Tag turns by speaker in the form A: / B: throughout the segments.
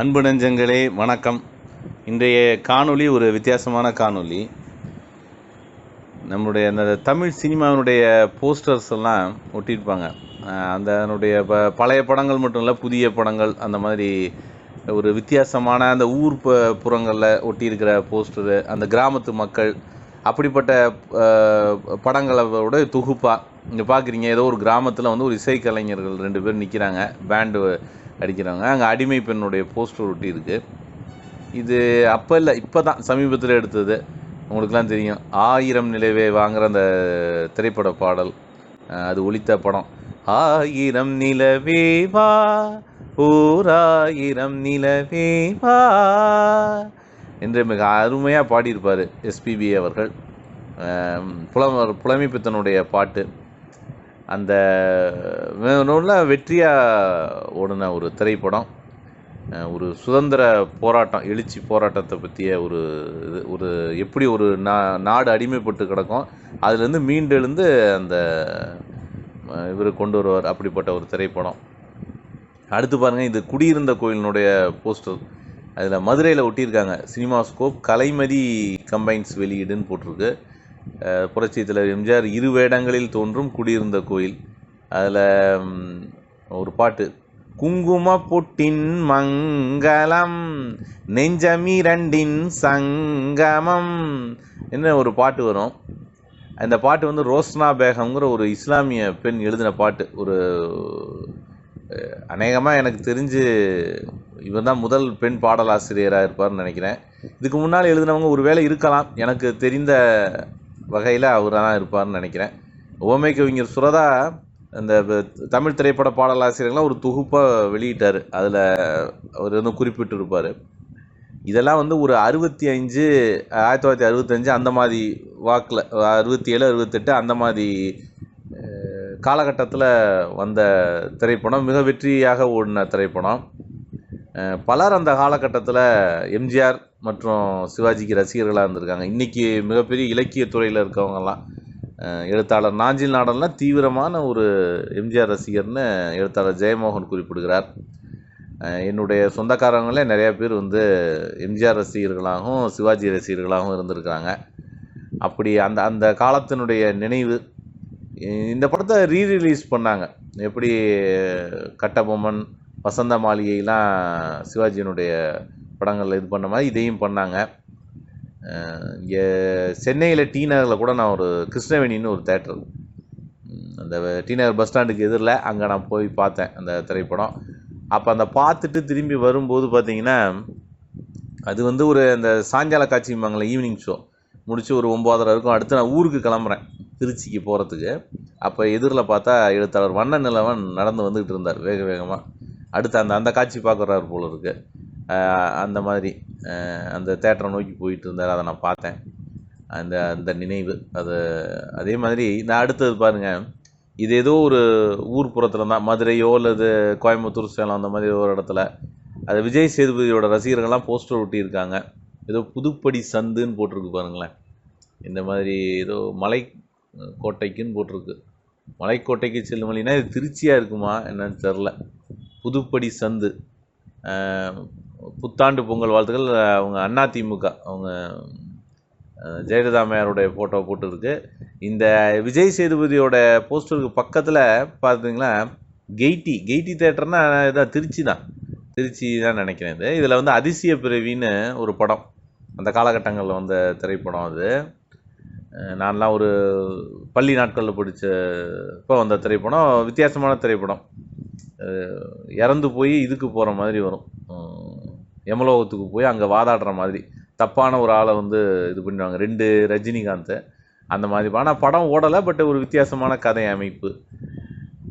A: அன்பு நெஞ்சங்களே வணக்கம். இன்றைய காணொளி ஒரு வித்தியாசமான காணொளி. நம்முடைய அந்த தமிழ் சினிமாவினுடைய போஸ்டர்ஸ் எல்லாம் ஒட்டியிருப்பாங்க. அந்த அதனுடைய ப பழைய படங்கள் மட்டும் இல்லை புதிய படங்கள் அந்த மாதிரி ஒரு வித்தியாசமான அந்த ஊர் ப புறங்களில் ஒட்டியிருக்கிற போஸ்டரு அந்த கிராமத்து மக்கள் அப்படிப்பட்ட படங்களோட தொகுப்பாக இங்கே பார்க்குறீங்க ஏதோ ஒரு கிராமத்தில் வந்து ஒரு இசைக்கலைஞர்கள் ரெண்டு பேர் நிற்கிறாங்க பேண்டு அடிக்கிறாங்க. அங்கே அடிமை பெண்ணுடைய போஸ்டர் ஒட்டி இருக்குது இது அப்போ இல்லை இப்போ தான் சமீபத்தில் எடுத்தது. உங்களுக்குலாம் தெரியும். ஆயிரம் நிலவே வாங்குற அந்த திரைப்பட பாடல். அது ஒலித்த படம். ஆயிரம் நிலவே வா ஓராயிரம் நிலவே வா என்று மிக அருமையாக பாடியிருப்பார் எஸ்பிபி அவர்கள். புலமர் புலவர் புலமைப்பித்தனுடைய பாட்டு. அந்த நல்ல வெற்றியாக ஓடின ஒரு திரைப்படம். ஒரு சுதந்திர போராட்டம் எழுச்சி போராட்டத்தை பற்றிய ஒரு இது ஒரு எப்படி ஒரு நா நாடு அடிமைப்பட்டு கிடக்கும் அதுலேருந்து மீண்டெழுந்து அந்த இவர் கொண்டு வருவார் அப்படிப்பட்ட ஒரு திரைப்படம். அடுத்து பாருங்கள் இது குடியிருந்த கோயிலினுடைய போஸ்டர். அதில் மதுரையில் ஒட்டியிருக்காங்க. சினிமா ஸ்கோப் கலைமதி கம்பைன்ஸ் வெளியீடுன்னு போட்டிருக்கு. புரட்சி தலைவர் எம்ஜிஆர் இரு வேடங்களில் தோன்றும் குடியிருந்த கோயில். அதில் ஒரு பாட்டு. குங்கும பொட்டின் மங்களம் நெஞ்சமிரண்டின் சங்கமம் என்ன ஒரு பாட்டு வரும். அந்த பாட்டு வந்து ரோஸ்னா பேகம்ங்கிற ஒரு இஸ்லாமிய பெண் எழுதின பாட்டு. ஒரு அநேகமாக எனக்கு தெரிஞ்சு இவர் தான் முதல் பெண் பாடலாசிரியராக இருப்பார்னு நினைக்கிறேன். இதுக்கு முன்னால் எழுதினவங்க ஒரு வேளை இருக்கலாம். எனக்கு தெரிந்த வகையில் அவராக தான் இருப்பார்னு நினைக்கிறேன். ஓமை கவிஞர் சுரதா அந்த தமிழ் திரைப்பட பாடலாசிரியர்கள்லாம் ஒரு தொகுப்பாக வெளியிட்டார். அதில் அவர் வந்து குறிப்பிட்டிருப்பார். இதெல்லாம் வந்து ஒரு அறுபத்தி அஞ்சு ஆயிரத்தி தொள்ளாயிரத்தி அறுபத்தஞ்சு அந்த மாதிரி வாக்கில் அறுபத்தி ஏழு அறுபத்தெட்டு அந்த மாதிரி காலகட்டத்தில் வந்த திரைப்படம். மிக வெற்றியாக ஓடின திரைப்படம். பலர் அந்த காலகட்டத்தில் எம்ஜிஆர் மற்றும் சிவாஜிக்கு ரசிகர்களாக இருந்திருக்காங்க. இன்றைக்கி மிகப்பெரிய இலக்கிய துறையில் இருக்கவங்கெல்லாம் எழுத்தாளர் நாஞ்சில் நாடெல்லாம் தீவிரமான ஒரு எம்ஜிஆர் ரசிகர்னு எழுத்தாளர் ஜெயமோகன் குறிப்பிடுகிறார். என்னுடைய சொந்தக்காரங்களே நிறையா பேர் வந்து எம்ஜிஆர் ரசிகர்களாகவும் சிவாஜி ரசிகர்களாகவும் இருந்திருக்காங்க அப்படி அந்த அந்த காலத்தினுடைய நினைவு இந்த படத்தை ரீ ரிலீஸ் பண்ணாங்க. எப்படி கட்டபொம்மன் வசந்த மாளிகைலாம் சிவாஜியினுடைய படங்களில் இது பண்ண மாதிரி இதையும் பண்ணாங்க. இங்கே சென்னையில் டி நகரில் கூட நான் ஒரு கிருஷ்ணவேணின்னு ஒரு தேட்டர் அந்த டி நகர் பஸ் ஸ்டாண்டுக்கு எதிரில் அங்கே நான் போய் பார்த்தேன் அந்த திரைப்படம். அப்போ அந்த பார்த்துட்டு திரும்பி வரும்போது பார்த்தீங்கன்னா அது வந்து ஒரு அந்த சாயங்கால காட்சிம்பாங்களே ஈவினிங் ஷோ முடிச்சு ஒரு ஒம்போதரை இருக்கும். அடுத்து நான் ஊருக்கு கிளம்புறேன். திருச்சிக்கு போகிறதுக்கு அப்போ எதிரில் பார்த்தா எழுத்தாளர் வண்ண நிலவன் நடந்து வந்துக்கிட்டு இருந்தார் வேக வேகமாக அடுத்து அந்த அந்த காட்சி பார்க்குறாரு போல இருக்குது அந்த மாதிரி அந்த தேட்டரை நோக்கி போயிட்டு இருந்தார். அதை நான் பார்த்தேன். அந்த அந்த நினைவு அது அதே மாதிரி நான் அடுத்தது பாருங்கள் இது ஏதோ ஒரு ஊர் புறத்தில் தான் மதுரையோ அல்லது கோயம்புத்தூர் சேலம் அந்த மாதிரி ஒரு இடத்துல அது விஜய் சேதுபதியோட ரசிகர்கள்லாம் போஸ்டர் ஒட்டியிருக்காங்க. ஏதோ புதுப்படி சந்துன்னு போட்டிருக்கு பாருங்களேன். இந்த மாதிரி ஏதோ மலை கோட்டைக்குன்னு போட்டிருக்கு. மலைக்கோட்டைக்கு செல்லும் வழினா இது திருச்சியாக இருக்குமா? என்னன்னு தெரில புதுப்படி சந்து. புத்தாண்டு பொங்கல் வாழ்த்துக்கள். அவங்க அதிமுக அவங்க ஜெயலலிதா அம்மையாருடைய ஃபோட்டோ போட்டுருக்கு. இந்த விஜய் சேதுபதியோட போஸ்டருக்கு பக்கத்தில் பார்த்தீங்களா கெய்டி கெய்டி தேட்டர்னா இதான் திருச்சி தான். திருச்சி தான் நினைக்கிறேன் இது. இதில் வந்து அதிசய பிறவின்னு ஒரு படம். அந்த காலகட்டங்களில் வந்த திரைப்படம் அது. நான்லாம் ஒரு பள்ளி நாட்களில் படித்த இப்போ வந்த திரைப்படம். வித்தியாசமான திரைப்படம். இறந்து போய் இதுக்கு போகிற மாதிரி வரும். எமலோகத்துக்கு யமலோகத்துக்கு போய் அங்கே வாதாடுற மாதிரி தப்பான ஒரு ஆளை வந்து இது பண்ணுவாங்க ரெண்டு ரஜினிகாந்த் அந்த மாதிரி. ஆனால் படம் ஓடலை பட் ஒரு வித்தியாசமான கதை அமைப்பு.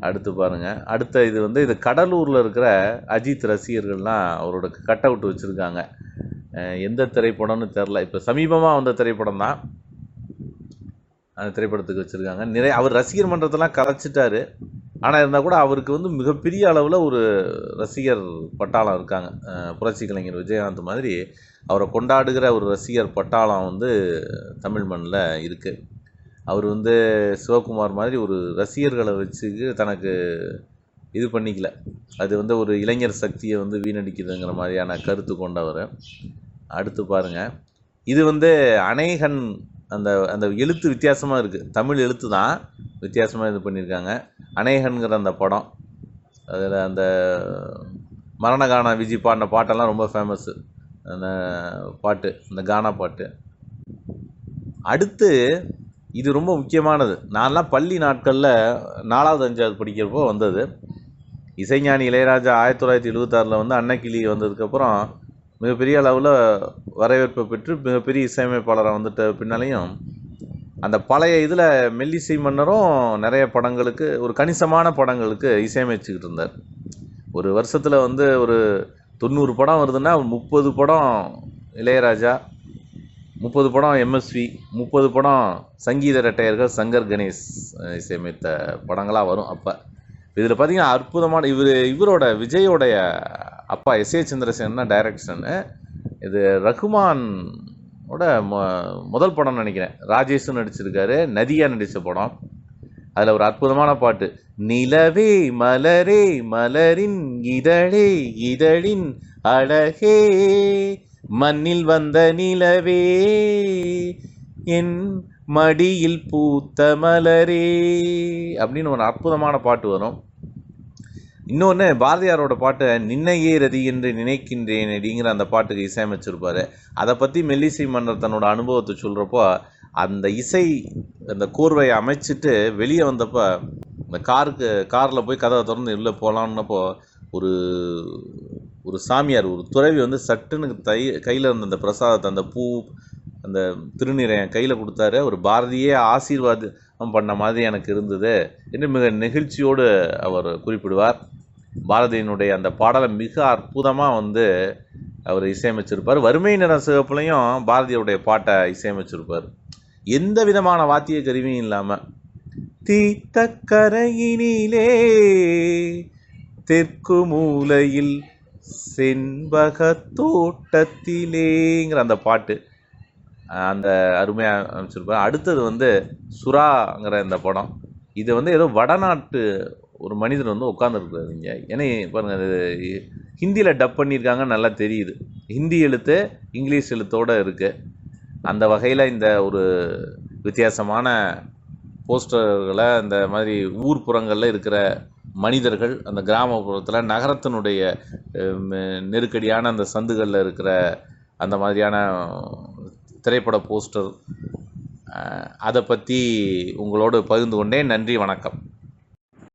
A: அடுத்து பாருங்கள் அடுத்த இது வந்து இது கடலூரில் இருக்கிற அஜித் ரசிகர்கள்லாம் அவரோட கட் அவுட் வச்சுருக்காங்க. எந்த திரைப்படம்னு தெரில இப்போ சமீபமாக வந்த திரைப்படம் தான். அந்த திரைப்படத்துக்கு வச்சுருக்காங்க. நிறைய அவர் ரசிகர் மன்றத்தெல்லாம் கலைச்சிட்டாரு. ஆனால் இருந்தால் கூட அவருக்கு வந்து மிகப்பெரிய அளவில் ஒரு ரசிகர் பட்டாளம் இருக்காங்க. புரட்சி கலைஞர் விஜயகாந்த் மாதிரி அவரை கொண்டாடுகிற ஒரு ரசிகர் பட்டாளம் வந்து தமிழ் மண்ணில் இருக்குது அவர் வந்து சிவகுமார் மாதிரி ஒரு ரசிகர்களை வச்சு தனக்கு இது பண்ணிக்கல. அது வந்து ஒரு இளைஞர் சக்தியை வந்து வீணடிக்குதுங்கிற மாதிரியான கருத்து கொண்டவர். அடுத்து பாருங்கள் இது வந்து அநேகன் அந்த அந்த எழுத்து வித்தியாசமாக இருக்குது தமிழ் எழுத்து தான் வித்தியாசமாக இது பண்ணியிருக்காங்க. அநேகன்கிற அந்த படம் அதில் அந்த மரணகானா விஜி பாடின பாட்டெல்லாம் ரொம்ப ஃபேமஸ்ஸு அந்த பாட்டு இந்த கானா பாட்டு. அடுத்து இது ரொம்ப முக்கியமானது. நான்லாம் பள்ளி நாட்களில் நாலாவது அஞ்சாவது படிக்கிறப்போ வந்தது. இசைஞானி இளையராஜா ஆயிரத்தி தொள்ளாயிரத்தி எழுபத்தாறில் வந்து அன்னக்கிளி வந்ததுக்கப்புறம் மிகப்பெரிய அளவில் வரவேற்பை பெற்று மிகப்பெரிய இசையமைப்பாளராக வந்துட்ட பின்னாலேயும் அந்த பழைய இதில் மெல்லிசை மன்னரும் நிறைய படங்களுக்கு ஒரு கணிசமான படங்களுக்கு இசையமைச்சுக்கிட்டு இருந்தார். ஒரு வருஷத்தில் வந்து ஒரு தொண்ணூறு படம் வருதுன்னா முப்பது படம் இளையராஜா முப்பது படம் எம்எஸ்வி முப்பது படம் சங்கீத ரெட்டையர்கள் சங்கர் கணேஷ் இசையமைத்த படங்களாக வரும் அப்போ. இதில் பார்த்தீங்கன்னா அற்புதமான இவர் இவரோட விஜயோடைய அப்பா எஸ் ஏ சந்திரசேனா டைரக்ஷனு இது ரகுமான் ஓட மொ முதல் படம் நினைக்கிறேன். ராஜேஷும் நடிச்சிருக்காரு. நதியா நடித்த படம். அதில் ஒரு அற்புதமான பாட்டு. நிலவே மலரே மலரின் இதழே இதழின் அழகே மண்ணில் வந்த நிலவே என் மடியில் பூத்த மலரே அப்படின்னு ஒரு அற்புதமான பாட்டு வரும். இன்னொன்று பாரதியாரோட பாட்டை நின்னையே ரதி என்று நினைக்கின்றேன் அப்படிங்கிற அந்த பாட்டுக்கு இசையமைச்சிருப்பார். அதை பற்றி மெல்லிசை மன்னர் தன்னோட அனுபவத்தை சொல்கிறப்போ அந்த இசை அந்த கோர்வையை அமைச்சிட்டு வெளியே வந்தப்போ இந்த காருக்கு காரில் போய் கதவை திறந்து உள்ளே போகலான்னப்போ ஒரு ஒரு சாமியார் ஒரு துறவி வந்து சட்டுன்னு தை கையில் இருந்த அந்த பிரசாதத்தை அந்த பூ அந்த திருநீரை என் கையில் கொடுத்தாரு. ஒரு பாரதியே ஆசீர்வாதம் பண்ண மாதிரி எனக்கு இருந்தது என்று மிக நெகிழ்ச்சியோடு அவர் குறிப்பிடுவார். பாரதியினுடைய அந்த பாடலை மிக அற்புதமாக வந்து அவர் இசையமைச்சிருப்பார். வறுமை நிற சிவப்புலையும் பாரதியுடைய பாட்டை இசையமைச்சிருப்பார். எந்த விதமான வாத்திய கருவியும் இல்லாமல் தீத்த கரையினிலே தெற்கு மூலையில் செண்பக தோட்டத்திலேங்கிற அந்த பாட்டு அந்த அருமையாக அமைச்சிருப்பார். அடுத்தது வந்து சுறாங்கிற இந்த படம். இது வந்து ஏதோ வடநாட்டு ஒரு மனிதர் வந்து உட்காந்துருக்குறாரு இங்கே. ஏன்னா பாருங்கள் அது ஹிந்தியில் டப் பண்ணியிருக்காங்க நல்லா தெரியுது. ஹிந்தி எழுத்து இங்கிலீஷ் எழுத்தோடு இருக்குது அந்த வகையில் இந்த ஒரு வித்தியாசமான போஸ்டர்களை இந்த மாதிரி ஊர்ப்புறங்களில் இருக்கிற மனிதர்கள் அந்த கிராமப்புறத்தில் நகரத்தினுடைய நெருக்கடியான அந்த சந்துகளில் இருக்கிற அந்த மாதிரியான திரைப்பட போஸ்டர் அதை பற்றி உங்களோடு பகிர்ந்து கொண்டேன். நன்றி வணக்கம்.